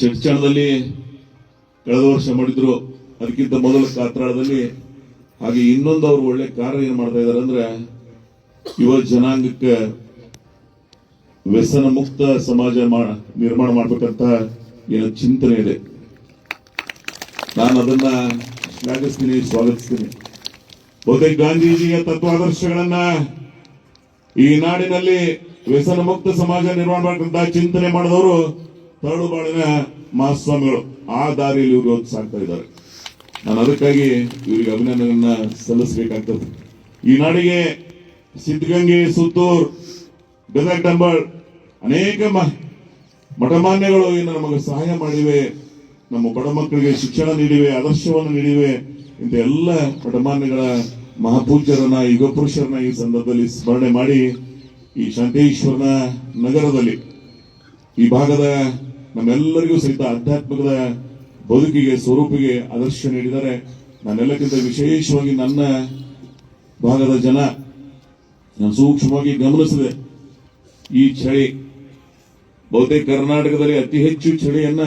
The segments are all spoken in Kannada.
ಚಡ್ಚಣದಲ್ಲಿ ಕಳೆದ ವರ್ಷ ಮಾಡಿದ್ರು, ಅದಕ್ಕಿಂತ ಮೊದಲ ಕಾತ್ರಾಳದಲ್ಲಿ. ಹಾಗೆ ಇನ್ನೊಂದು ಅವರು ಒಳ್ಳೆ ಕಾರ್ಯ ಏನ್ ಮಾಡ್ತಾ ಇದಾರೆ ಅಂದ್ರೆ, ಯುವ ಜನಾಂಗಕ್ಕೆ ವ್ಯಸನ ಮುಕ್ತ ಸಮಾಜ ನಿರ್ಮಾಣ ಮಾಡ್ಬೇಕಂತ ಏನೋ ಚಿಂತನೆ ಇದೆ. ನಾನು ಅದನ್ನ ಶ್ಲಾಘಿಸ್ತೀನಿ, ಸ್ವಾಗತಿಸ್ತೀನಿ. ಬಹುತೇಕ ಗಾಂಧೀಜಿಯ ತತ್ವಾದರ್ಶಗಳನ್ನ ಈ ನಾಡಿನಲ್ಲಿ ವ್ಯಸನ ಮುಕ್ತ ಸಮಾಜ ನಿರ್ಮಾಣ ಮಾಡಬೇಕಂತ ಚಿಂತನೆ ಮಾಡಿದವರು ತರಳುಬಾಳಿನ ಮಹಾಸ್ವಾಮಿಗಳು ಆ ದಾರಿಯಲ್ಲಿ ಇವರು ಸಾಗ್ತಾ ಇದ್ದಾರೆ. ನಾನು ಅದಕ್ಕಾಗಿ ಇವರಿಗೆ ಅಭಿನಂದನೆಯನ್ನ ಸಲ್ಲಿಸಬೇಕಾಗ್ತದೆ. ಈ ನಾಡಿಗೆ ಸಿದ್ಧಗಂಗೆ, ಸುತ್ತೂರ್ ಗದಗ ಡಂಬಾಳ್ ಅನೇಕ ಮಠಮಾನ್ಯಗಳು ಏನು ನಮಗೆ ಸಹಾಯ ಮಾಡಿವೆ. ನಮ್ಮ ಬಡ ಮಕ್ಕಳಿಗೆ ಶಿಕ್ಷಣ ನೀಡಿವೆ, ಆದರ್ಶವನ್ನು ನೀಡಿವೆ ಇಂಥ ಎಲ್ಲ ಮಠಮಾನ್ಯಗಳ ಮಹಾಪೂಜ್ಯರನ್ನ ಯುಗ ಪುರುಷರನ್ನ ಈ ಸಂದರ್ಭದಲ್ಲಿ ಸ್ಮರಣೆ ಮಾಡಿ ಈ ಶಾಂತೇಶ್ವರನ ನಗರದಲ್ಲಿ ಈ ಭಾಗದ ನಮ್ಮೆಲ್ಲರಿಗೂ ಸಹಿತ ಆಧ್ಯಾತ್ಮಿಕದ ಬದುಕಿಗೆ, ಸ್ವರೂಪಿಗೆ ಆದರ್ಶ ನೀಡಿದರೆ ನಾನೆಲ್ಲಕ್ಕಿಂತ ವಿಶೇಷವಾಗಿ ನನ್ನ ಭಾಗದ ಜನ ನಾನು ಸೂಕ್ಷ್ಮವಾಗಿ ಗಮನಿಸಿದೆ. ಈ ಚಳಿ ಬಹುತೇಕ ಕರ್ನಾಟಕದಲ್ಲಿ ಅತಿ ಹೆಚ್ಚು ಚಳಿಯನ್ನ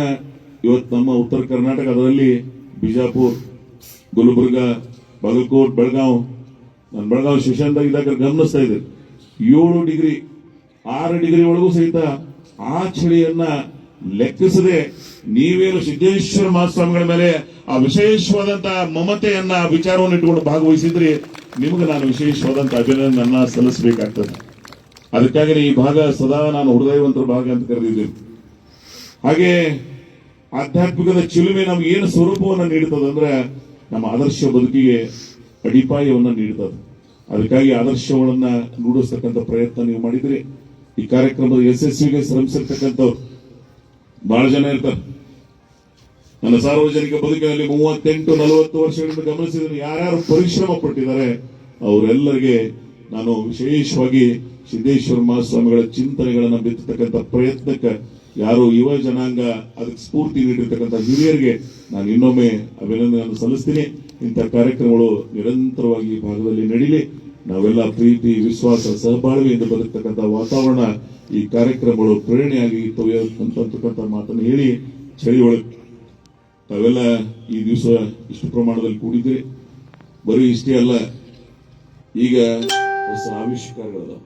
ಇವತ್ತು ನಮ್ಮ ಉತ್ತರ ಕರ್ನಾಟಕ ಅದರಲ್ಲಿ ಬಿಜಾಪುರ್, ಗುಲ್ಬರ್ಗ, ಬಾಗಲಕೋಟ್, ಬೆಳಗಾವ್, ನಾನು ಬೆಳಗಾವ್ ಶಿಶಾಂತಾಗಿ ಇದ್ದಾಗ ಗಮನಿಸ್ತಾ ಇದ್ದೆ. ಏಳು ಡಿಗ್ರಿ, ಆರು ಡಿಗ್ರಿ ಒಳಗೂ ಸಹಿತ ಆ ಚಳಿಯನ್ನ ಲೆಕ್ಕಿಸದೆ ನೀವೇನು ಸಿದ್ದೇಶ್ವರ ಮಹಾಸ್ವಾಮಿಗಳ ಮೇಲೆ ಆ ವಿಶೇಷವಾದಂತಹ ಮಮತೆಯನ್ನ, ವಿಚಾರವನ್ನು ಇಟ್ಟುಕೊಂಡು ಭಾಗವಹಿಸಿದ್ರಿ, ನಿಮಗೆ ನಾನು ವಿಶೇಷವಾದಂತಹ ಅಭಿನಂದನ ಸಲ್ಲಿಸಬೇಕಾಗ್ತದೆ. ಅದಕ್ಕಾಗಿ ಈ ಭಾಗ ಸದಾ ನಾನು ಹೃದಯವಂತರ ಭಾಗ ಅಂತ ಕರೆದಿದ್ದೇನೆ. ಹಾಗೆ ಆಧ್ಯಾತ್ಮಿಕದ ಚಿಲುಮೆ ನಮ್ಗೆ ಏನು ಸ್ವರೂಪವನ್ನು ನೀಡುತ್ತದೆ ಅಂದ್ರೆ ನಮ್ಮ ಆದರ್ಶ ಬದುಕಿಗೆ ಅಡಿಪಾಯವನ್ನು ನೀಡುತ್ತದೆ ಅದಕ್ಕಾಗಿ ಆದರ್ಶಗಳನ್ನ ರೂಢಿಸ್ತಕ್ಕಂಥ ಪ್ರಯತ್ನ ನೀವು ಮಾಡಿದ್ರಿ. ಈ ಕಾರ್ಯಕ್ರಮದ ಯಶಸ್ವಿಗೆ ಶ್ರಮಿಸಿರ್ತಕ್ಕಂಥವ್ರು ಬಹಳ ಜನ ಇರ್ತಾರೆ. ನನ್ನ ಸಾರ್ವಜನಿಕ ಬದುಕಿನಲ್ಲಿ ಮೂವತ್ತೆಂಟು, ನಲವತ್ತು ವರ್ಷಗಳಿಂದ ಗಮನಿಸಿದ್ರೆ ಯಾರ್ಯಾರು ಪರಿಶ್ರಮ ಪಟ್ಟಿದ್ದಾರೆ, ಅವರೆಲ್ಲರಿಗೆ ನಾನು ವಿಶೇಷವಾಗಿ ಸಿದ್ದೇಶ್ವರ ಮಹಾಸ್ವಾಮಿಗಳ ಚಿಂತನೆಗಳನ್ನು ಬಿತ್ತತಕ್ಕಂಥ ಪ್ರಯತ್ನಕ್ಕೆ ಯಾರು ಯುವ ಜನಾಂಗ ಅದಕ್ಕೆ ಸ್ಫೂರ್ತಿ ನೀಡಿರ್ತಕ್ಕಂಥ ಹಿರಿಯರಿಗೆ ನಾನು ಇನ್ನೊಮ್ಮೆ ಅಭಿನಂದನೆಯನ್ನು ಸಲ್ಲಿಸ್ತೀನಿ. ಇಂಥ ಕಾರ್ಯಕ್ರಮಗಳು ನಿರಂತರವಾಗಿ ಈ ಭಾಗದಲ್ಲಿ ನಡೀಲಿ. ನಾವೆಲ್ಲ ಪ್ರೀತಿ, ವಿಶ್ವಾಸ ಸಹಬಾಳ್ವೆಯಿಂದ ಬದುಕ್ತಕ್ಕಂಥ ವಾತಾವರಣ ಈ ಕಾರ್ಯಕ್ರಮಗಳು ಪ್ರೇರಣೆಯಾಗಿ ಆಗಿ ಅಂತಕ್ಕಂಥ ಮಾತನ್ನು ಹೇಳಿ ಚಳಿ ಒಳಗೆ ತಾವೆಲ್ಲ ಈ ದಿವಸ ಇಷ್ಟು ಪ್ರಮಾಣದಲ್ಲಿ ಕೂಡಿದ್ರೆ ಬರೀ ಇಷ್ಟೇ ಅಲ್ಲ, ಈಗ ಹೊಸ ಆವಿಷ್ಕಾರಗಳದಾವ.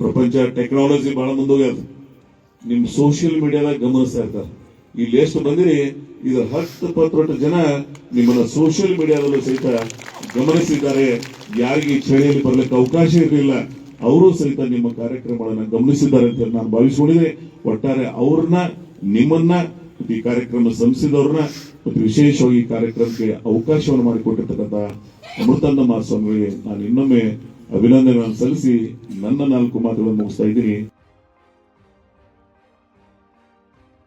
ಪ್ರಪಂಚ ಟೆಕ್ನಾಲಜಿ ಬಹಳ ಮುಂದೋಗ್ಯದ. ನಿಮ್ ಸೋಷಿಯಲ್ ಮೀಡಿಯಾದಾಗ ಗಮನಿಸ್ತಾ ಇರ್ತಾರೆ ಇಲ್ಲಿ ಎಷ್ಟು ಬಂದಿರಿ, ಇದರ ಹತ್ತು ಪತ್ರೊಟ್ಟು ಜನ ನಿಮ್ಮನ್ನ ಸೋಷಿಯಲ್ ಮೀಡಿಯಾದಲ್ಲೂ ಸಹಿತ ಗಮನಿಸಿದ್ದಾರೆ. ಯಾರಿಗೆ ಚಳಿಯಲ್ಲಿ ಬರ್ಲಿಕ್ಕೆ ಅವಕಾಶ ಇರಲಿಲ್ಲ. ಅವರು ಸಹಿತ ನಿಮ್ಮ ಕಾರ್ಯಕ್ರಮಗಳನ್ನ ಗಮನಿಸಿದ್ದಾರೆ ಅಂತ ನಾನು ಭಾವಿಸಿಕೊಂಡಿದ್ದೆ ಒಟ್ಟಾರೆ ಅವ್ರನ್ನ, ನಿಮ್ಮನ್ನ ಈ ಕಾರ್ಯಕ್ರಮ ಸಂಸದವ್ರನ್ನ, ಮತ್ತು ವಿಶೇಷವಾಗಿ ಕಾರ್ಯಕ್ರಮಕ್ಕೆ ಅವಕಾಶವನ್ನು ಮಾಡಿಕೊಟ್ಟಿರ್ತಕ್ಕಂಥ ಅಮೃತಾನಂದ ಮಹಾಸ್ವಾಮಿಗಳಿಗೆ ನಾನು ಇನ್ನೊಮ್ಮೆ ಅಭಿನಂದನೆಗಳನ್ನು ಸಲ್ಲಿಸಿ ನನ್ನ ನಾಲ್ಕು ಮಾತುಗಳನ್ನು ಮುಗಿಸ್ತಾ ಇದ್ದೀನಿ.